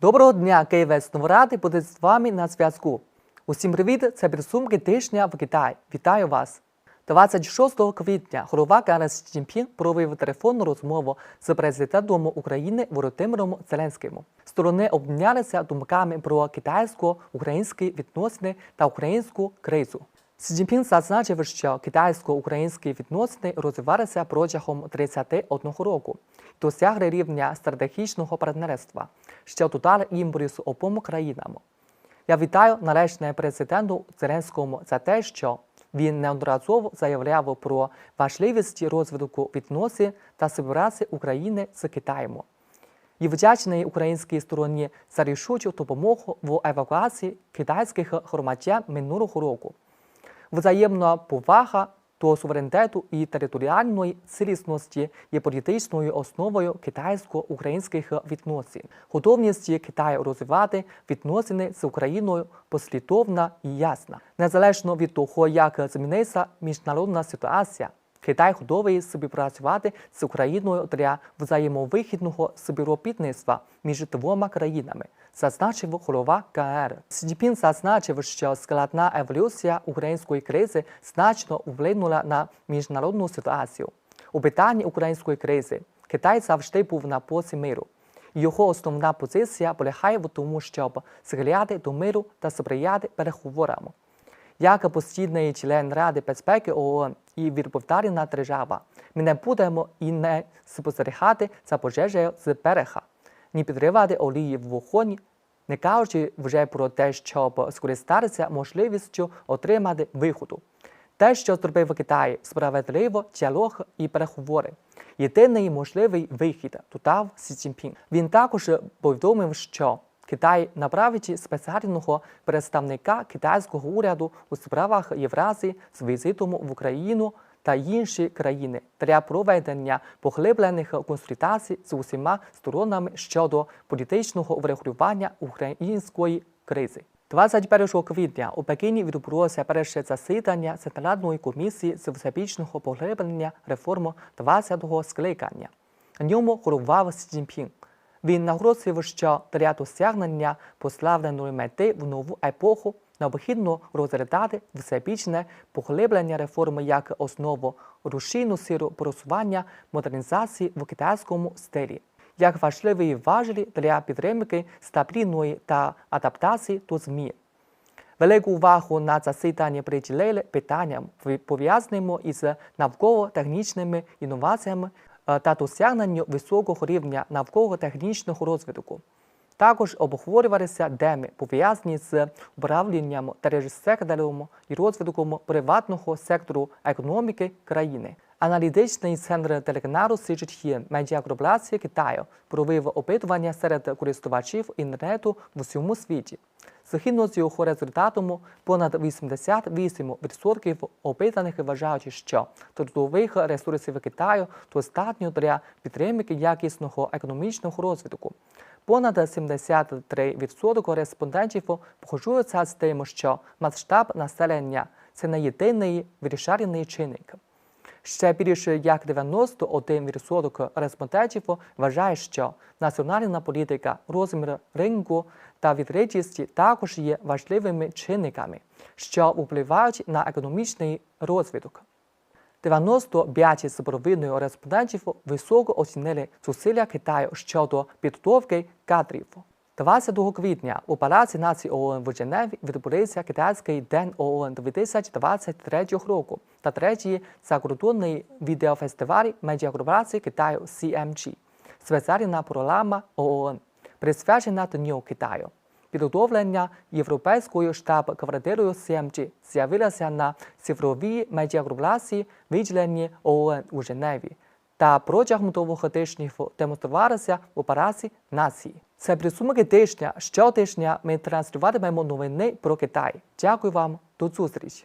Доброго дня, Київець Новоради буде з вами на зв'язку. Усім привіт! Це підсумки тижня в Китаї. Вітаю вас! 26 квітня голова Сі Цзіньпін провів телефонну розмову з президентом України Володимиром Зеленським. Сторони обмінялися думками про китайсько-українські відносини та українську кризу. Цзіньпін зазначив, що китайсько-українські відносини розвивалися протягом 31 року, досягли рівня стратегічного партнерства, що додали імпульс обом країнам. Я вітаю належне президенту Зеленському за те, що він неодноразово заявляв про важливість розвитку відносин та співпраці України з Китаєм. І вдячний українській стороні за рішучу допомогу в евакуації китайських громадян минулого року. Взаємна повага до суверенітету і територіальної цілісності є політичною основою китайсько-українських відносин. Готовність Китаю розвивати відносини з Україною послідовна і ясна. Незалежно від того, як зміниться міжнародна ситуація, Китай готовий співпрацювати з Україною для взаємовихідного співробітництва між двома країнами, зазначив голова КР. Сі зазначив, що складна еволюція української кризи значно вплинула на міжнародну ситуацію. У питанні української кризи Китай завжди був на боці миру. Його основна позиція полягає в тому, щоб схиляти до миру та сприяти переговорам. Як постійний член Ради безпеки ООН і відповідальна держава, ми не будемо і не спостерігати за пожежею з берега, ні підривати олії в вогонь, не кажучи вже про те, щоб скористатися можливістю отримати виходу. Те, що зробив Китай, справедливо діалог і переговори. Єдиний можливий вихід, додав Сі Цзіньпін. Він також повідомив, що Китай направить спеціального представника китайського уряду у справах Євразії з візитом в Україну та інші країни для проведення поглиблених консультацій з усіма сторонами щодо політичного врегулювання української кризи. 21 квітня у Пекіні відбулося перше засідання Центральної комісії з всебічного поглиблення реформ 20-го скликання. На ньому головував Сі Цзіньпін. Він наголосив, що для досягнення пославленої мети в нову епоху необхідно розглядати всебічне поглиблення реформи як основу рушійну силу просування модернізації в китайському стилі, як важливий важелі для підтримки стабільної та адаптації до змін. Велику увагу на засіданні приділили питанням, пов'язаним із навколо-технічними інноваціями та досягненню високого рівня навколо-технічного розвитку. Також обговорювалися теми, пов'язані з управлінням та держсектором і розвитком приватного сектору економіки країни. Аналітичний центр телеканалу CGTN медіакорпорації Китаю провів опитування серед користувачів інтернету в усьому світі. Згідно з його результатом, понад 88% опитаних вважають, що трудових ресурсів Китаю достатньо для підтримки якісного економічного розвитку. Понад 73% респондентів погоджуються з тим, що масштаб населення це не єдиний вирішальний чинник. Ще більше як 91% респондентів вважає, що національна політика, розмір ринку та відкритість також є важливими чинниками, що впливають на економічний розвиток. 95,5% респондентів високо оцінили зусилля Китаю щодо підготовки кадрів. 20 квітня у Палаці націй ООН в Женеві відбудеться Китайський день ООН 2023 року та третій закордонний відеофестиваль медіакорпорації Китаю CMG. Спеціальна програма ООН присвячена Дню Китаю. Підготовлення європейською штаб-квартирою CMG з'явилася на цифровій медіакорпорації, виділенні ООН у Женеві, та протягом тижнів демонструвалися у Палаці нації. Це присумки тижня. Щотижня ми транслюватимемо новини про Китай. Дякую вам, до зустрічі!